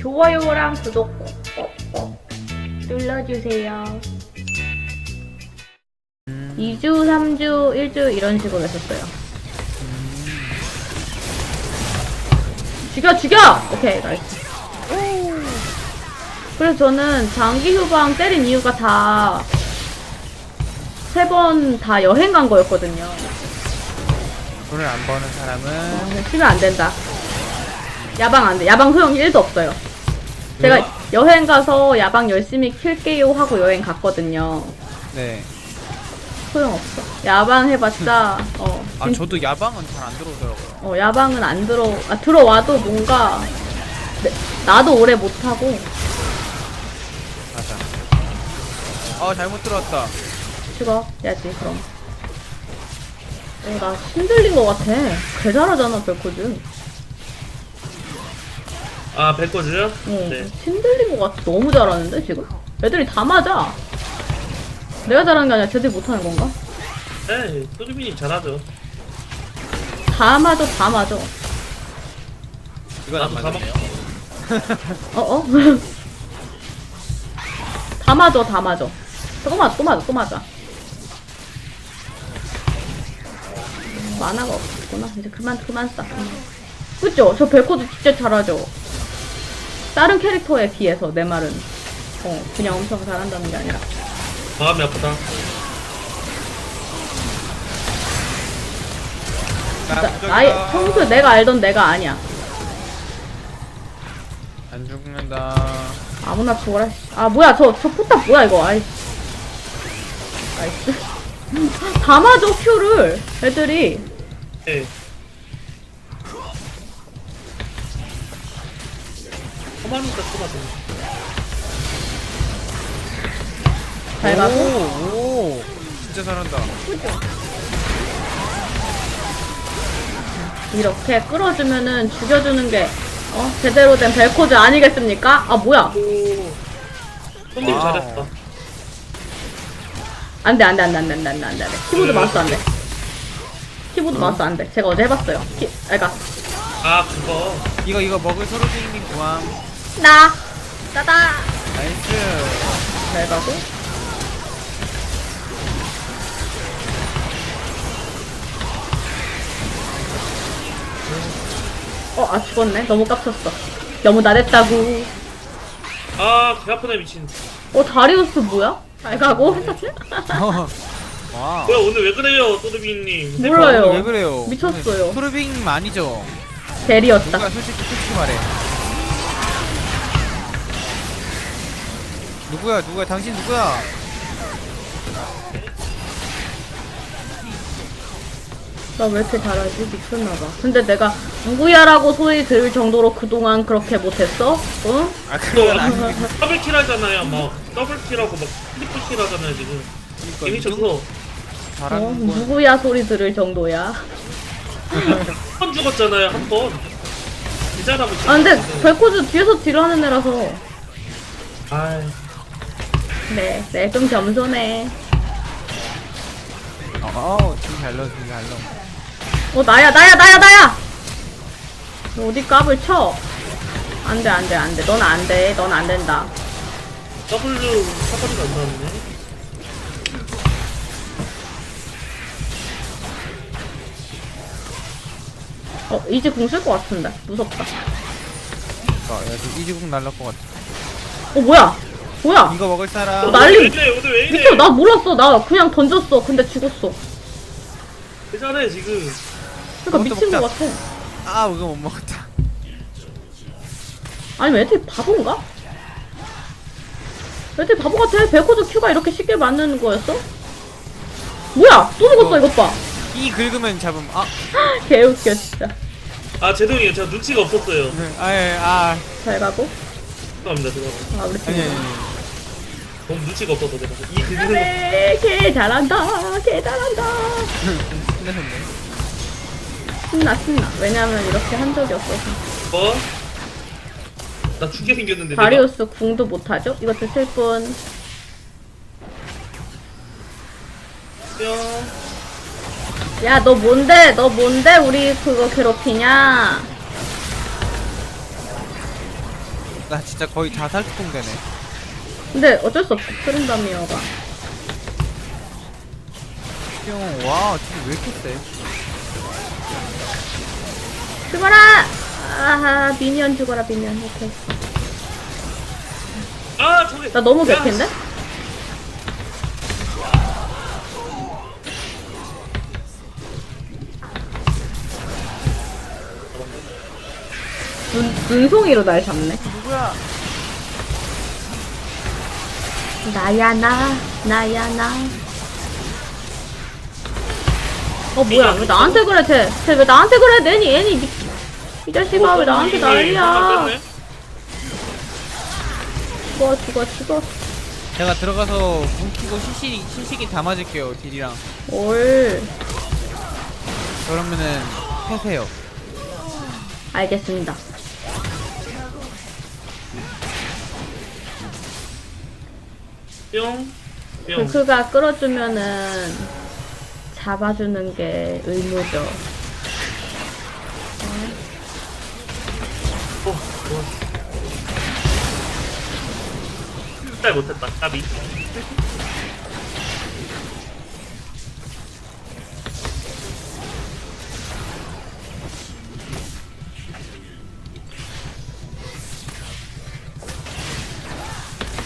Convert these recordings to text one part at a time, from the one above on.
좋아요랑 구독 꼭꼭꼭 눌러주세요. 2주, 3주, 1주 이런 식으로 했었어요. 죽여, 죽여! 오케이, 나이스. 그래서 저는 장기 휴방 때린 이유가 다 세 번 다 여행 간 거였거든요. 돈을 안 버는 사람은 치면 안 된다. 야방 안 돼. 야방 소용 1도 없어요. 제가? 여행 가서 야방 열심히 킬게요 하고 여행 갔거든요. 네. 소용 없어. 야방 해봤자 어, 아 진- 저도 야방은 잘 안 들어오더라고요. 어 야방은 안 들어 아 들어와도 뭔가 네, 나도 오래 못 하고 맞아. 아 잘못 들어왔다. 죽어야지 그럼. 어나 힘들린 것 같아. 개 잘하잖아 벨코즈. 아, 백거즈요? 어, 네. 힘들린 것 같아. 너무 잘하는데 지금? 애들이 다 맞아. 내가 잘하는 게 아니라 쟤들이 못하는 건가? 네, 소주빈님 잘하죠. 다 맞아, 다 맞아. 이건 안 나도 다 맞네요. 어, 어? 다 맞아, 다 맞아. 또 맞아, 또 맞아, 또 맞아. 만화가 없구나. 이제 그만, 그만 싸. 그만. 그죠? 저 벨코도 진짜 잘하죠? 다른 캐릭터에 비해서 내 말은. 어, 그냥 엄청 잘한다는 게 아니라. 마음이 아프다. 아예, 평소에 내가 알던 내가 아니야. 안 죽는다. 아무나 죽어라. 씨. 아 뭐야 저 저 포탑 뭐야 이거. 아이. 나이스. 다 맞아 큐를 애들이. 네. 허만이가 쳐봐도. 잘 가고. 오, 오. 진짜 잘한다. 이렇게 끌어주면은 죽여주는 게 어? 제대로 된 벨코즈 아니겠습니까? 아 뭐야? 오. 손님 와우. 잘했다. 안돼 안돼 안돼 안돼 안돼 안돼 안돼. 키보드 마우스 안돼. 키보드 마우스 안돼. 제가 어제 해봤어요. 키, 그러니까 아, 그거. 이거 이거 먹을 서로진님 구함. 나 따다. 나이스. 잘 가고. 어, 아, 죽었네. 너무 깝쳤어. 너무 나댔다고. 아, 개 아프네, 미친. 어, 다리우스 뭐야? 잘 가고. 와. 뭐야, 오늘 왜 그래요, 소주빈님? 몰라요. 왜 그래요? 미쳤어요. 프로빙 아니죠? 대리였다. 솔직히 솔직히 말해. 누구야 누구야 당신 누구야? 나 왜 이렇게 잘하지? 미쳤나봐. 근데 내가 누구야라고 소리 들을 정도로 그동안 그렇게 못했어? 응? 아 그건 아니고 더블킬 하잖아요, 막. 더블킬하고 막 트리플킬 하잖아요, 지금. 재미쳤어. 어? 잘하는 건 누구야 소리 들을 정도야. 한 번 죽었잖아요, 한 번. 기자라고 아, 근데 벨코즈 뒤에서 딜하는 애라서. 아이. 네, 네, 좀 겸손해. 어, 좀잘 넣어, 좀잘 넣어. 어, 나야, 나야, 나야, 나야! 너 어디 깝을 쳐? 안 돼, 안 돼, 안 돼. 넌 안 돼. 넌 안 된다. W 사거리가 안 나왔네. 어, 이제 궁 쓸 것 같은데. 무섭다. 어, 야, 지금 이지국 날릴 것 같아. 어, 뭐야? 뭐야? 이거 먹을 사람. 어, 난리- 왜 이래, 오늘 왜 이래? 미쳐, 나 몰랐어. 나 그냥 던졌어. 근데 죽었어. 괜찮아, 지금. 그러니까 이것도 미친 것 먹자. 같아. 아, 이거 못 먹었다. 아니 면 애들이 바본가? 애들이 바보 같아. 베코드 큐가 이렇게 쉽게 맞는 거였어? 뭐야? 또 죽었어, 이것 봐. 이 긁으면 잡음. 아, 개웃겨, 진짜. 아, 죄송해요. 제가 눈치가 없었어요. 네, 아, 예, 아, 잘 가고. 죄송합니다, 죄송합니다. 아, 우리 팀. 아니, 아니, 아니. 너무 눈치가 없어서 내가. 이 긁는 네, 개 잘한다. 개 잘한다. 끝내셨네. 신나, 신나. 왜냐면 이렇게 한 적이 없어서. 거. 나 죽게 생겼는데. 내가. 다리우스 궁도 못하죠? 이거 드실 분. 뿅. 야, 너 뭔데? 너 뭔데? 우리 그거 괴롭히냐? 나 진짜 거의 자살 특공 되네. 근데 어쩔 수 없어. 트린다미어가. 형, 와, 진짜 왜 이렇게 세? 죽어라! 아하, 미니언 죽어라, 미니언. 오케이. 아 저기 나 너무 야, 개핀데? 눈, 눈송이로 날 잡네. 누구야? 나야, 나. 나야, 나. 어, 뭐야. 왜 나한테 그래, 쟤. 쟤왜 나한테 그래, 내니, 애니. 이, 이 자식아, 왜 나한테 난리야. 죽어, 죽어, 죽어. 제가 들어가서 문 키고 시시, 시식이 다 맞을게요, 딜이랑. 올. 그러면은, 패세요. 알겠습니다. 뿅. 뿅. 불크가 끌어주면은 잡아주는 게 의무죠. 어. 잘 못했다. 까비.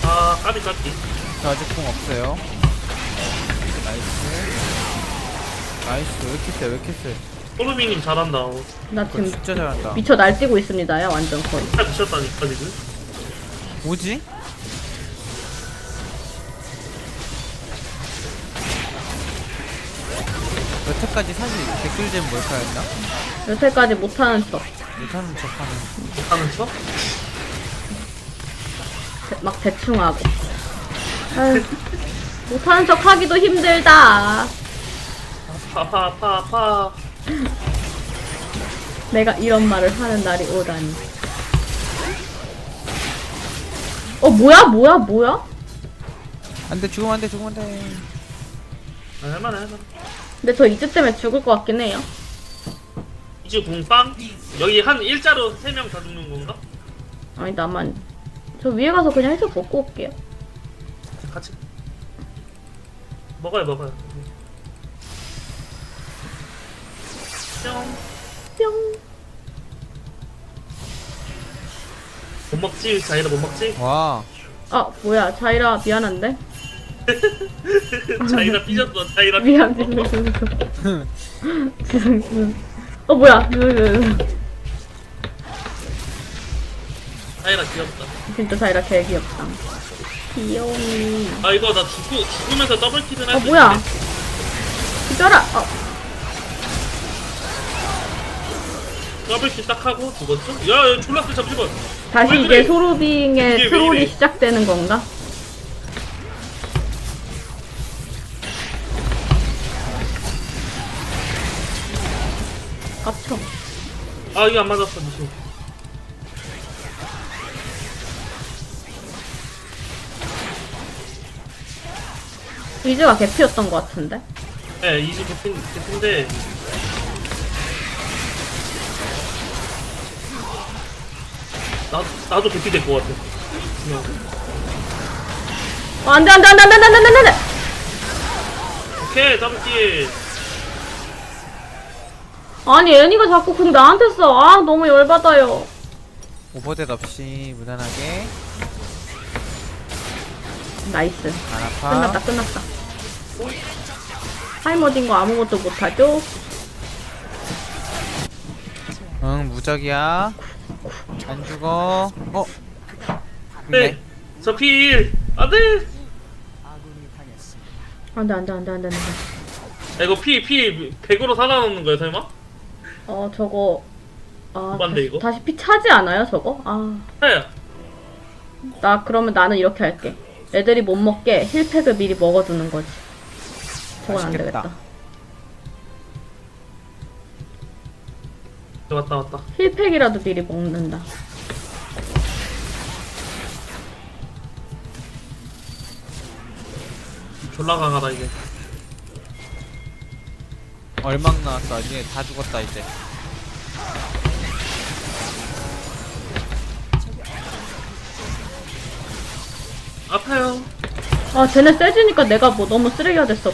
아, 까비 까비. 저 아직 공 없어요. 나이스. 나이스, 왜 이렇게 세, 왜 이렇게 세. 호루밍님 잘한다. 어. 나 그거 지금 진짜 잘한다. 미쳐 날뛰고 있습니다요, 완전 거의. 딱 미쳤다니까 지금. 뭐지? 여태까지 사실 댓글잼 몰카였나? 여태까지 못하는 척. 못하는 척하는 하는 척? 대- 막 대충 하고. 아휴, 못하는 척 하기도 힘들다. 아파 아파 아파. 내가 이런 말을 하는 날이 오다니. 어, 뭐야, 뭐야, 뭐야? 안돼 죽으면 안돼 죽으면 안돼 아, 할만해 할만해. 근데 저 이즈 때문에 죽을 것 같긴 해요. 이제 궁빵? 여기 한 일자로 세 명 다 죽는 건가? 아니, 나만. 저 위에 가서 그냥 해서 먹고 올게요. 같이 먹어요 먹어요. 뿅. 뿅. 못 먹지 자이라 못 먹지? 와 아, 뭐야, 자이라, 미안한데? 자이라 삐졌어 자이라 미안, 삐졌어. 죄송, 죄송. 죄송. 어, 뭐야. 자이라 귀엽다. 진짜 자이라 개 귀엽다. 귀여움이. 아 이거 나 죽고 죽으면서 더블킬은 어, 할수 뭐야. 있는데. 기절아! 어, 더블킬 딱 하고 죽었죠? 야, 야 졸랐어 잠시만. 다시 왜 이제 왜 트롤이? 시작되는 건가? 깝쳐. 아 이게 안 맞았어 미친. 이즈가 개피였던 것 같은데? 네 이지 개핀 개핀데. 나 나도 개피 될 것 같아. 그냥. 어, 안 돼, 안 돼, 안 돼, 안 돼, 안 돼, 안 돼, 안 돼! 오케이 더블킬. 아니, 애니가 자꾸 궁 나한테 써. 아, 너무 열받아요. 오버댓 없이 무난하게 나이스. 안 아파 끝났다, 끝났다. 타이머진 거 아무것도 못하죠? 응 무적이야 안 죽어 어 네. 근데 저 필. 안 돼. 안 돼, 안 돼, 안 돼, 안 돼, 안 돼. 야, 이거 피, 피 100으로 살아남는 거야, 설마? 어, 저거. 아, 다시, 이거? 다시 피 차지 않아요, 저거? 아. 하야. 나 그러면 나는 이렇게 할게. 애들이 못 먹게 힐팩을 미리 먹어두는 거지. 저건 안 맛있겠다. 되겠다. 왔다, 왔다. 힐팩이라도 미리 먹는다. 졸라 강하다, 이게. 얼막 나왔어 이제 다 죽었다 이제 아파요. 아 쟤네 세지니까 내가 뭐 너무 쓰레기가 됐어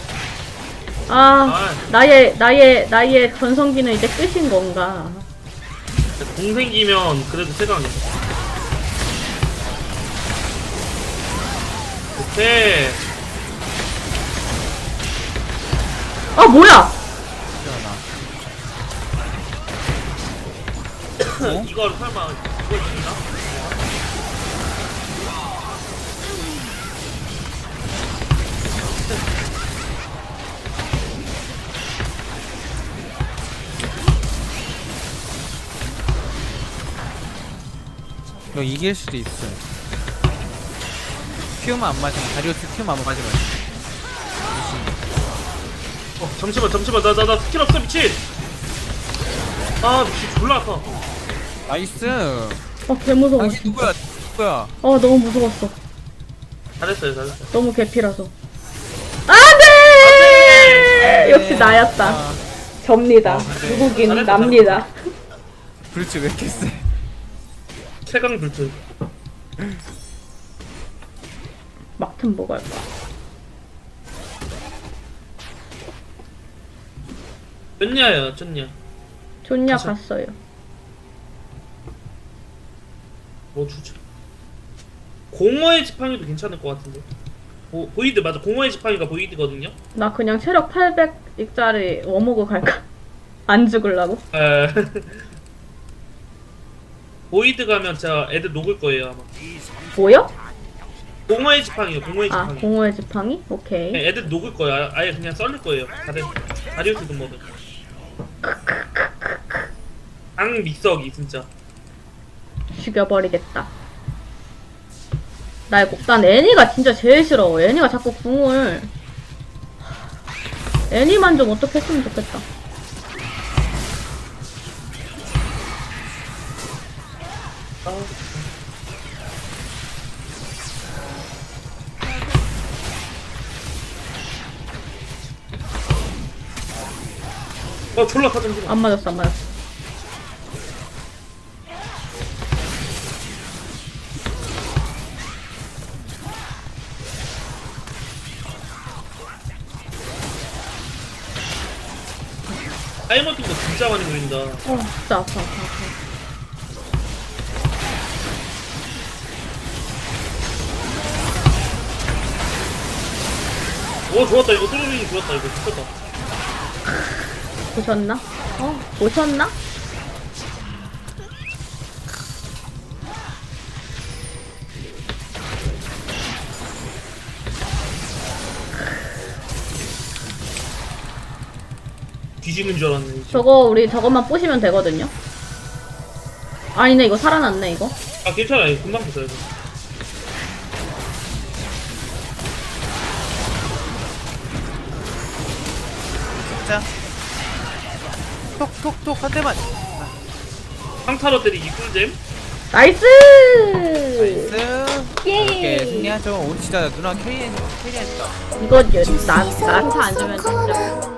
아 아, 나의 나의 나의 전성기는 이제 끝인 건가 공 생기면 그래도 세강이. 오케이. 아 뭐야 어? 이걸 설마 이걸 죽나? 이거 이길 수도 있어요. 큐만 안 맞으면 다리우스 큐만 안 맞으면 어 잠시만 잠시만. 나 나 나 스킬 없어 미친. 아 미친 졸라 아파. 나이스. 어 개무서워. 당신 누구야? 누구야? 어 너무 무서웠어. 잘했어요 잘했어요. 너무 개피라서. 안 돼! 역시 나였다. 아, 접니다. 아, 네. 누구긴 잘했다, 납니다. 불치 왜 이렇게 세 최강 불트. 막튼 뭐 갈까 쩐냐요 쩐냐. 좋냐 가서- 갔어요 뭐 주죠? 공허의 지팡이도 괜찮을 것 같은데. 보, 보이드 맞아. 공허의 지팡이가 보이드거든요. 나 그냥 체력 800짜리 워모그 갈까 안 죽을라고 에. 보이드 가면 제가 애들 녹을 거예요 아마. 뭐요? 공허의 지팡이요. 공허의 아 지팡이. 공허의 지팡이? 오케이 네, 애들 녹을 거예요. 아- 아예 그냥 썰릴 거예요. 다들 다리우스든 뭐든. 앙 믹서기 진짜. 죽여버리겠다. 나 이거 난 애니가 진짜 제일 싫어. 애니가 자꾸 궁을 애니만 좀 어떻게 했으면 좋겠다. 아. 어 졸라 좀. 안 맞았어, 안 맞았어. 타이머팅도 진짜 많이 보인다. 어, 진짜 아파, 아파, 아파. 오 좋았다 이거 뚜루링이 좋았다 이거 좋았다. 보셨나? 어, 보셨나? 뒤지는 줄 알았네. 이제. 저거 우리 저것만 부시면 되거든요. 아니네, 이거 살아났네, 이거. 아 괜찮아 이거 금방 부숴요. 이거. 톡톡톡 한 대만. 상타로들이 이꿀잼? 나이스! 나이스. 예. 이렇게 승리하죠. 우리 진짜 누나 캐리 캐리했다. 이거 여- 나, 나한테 안 주면 진짜.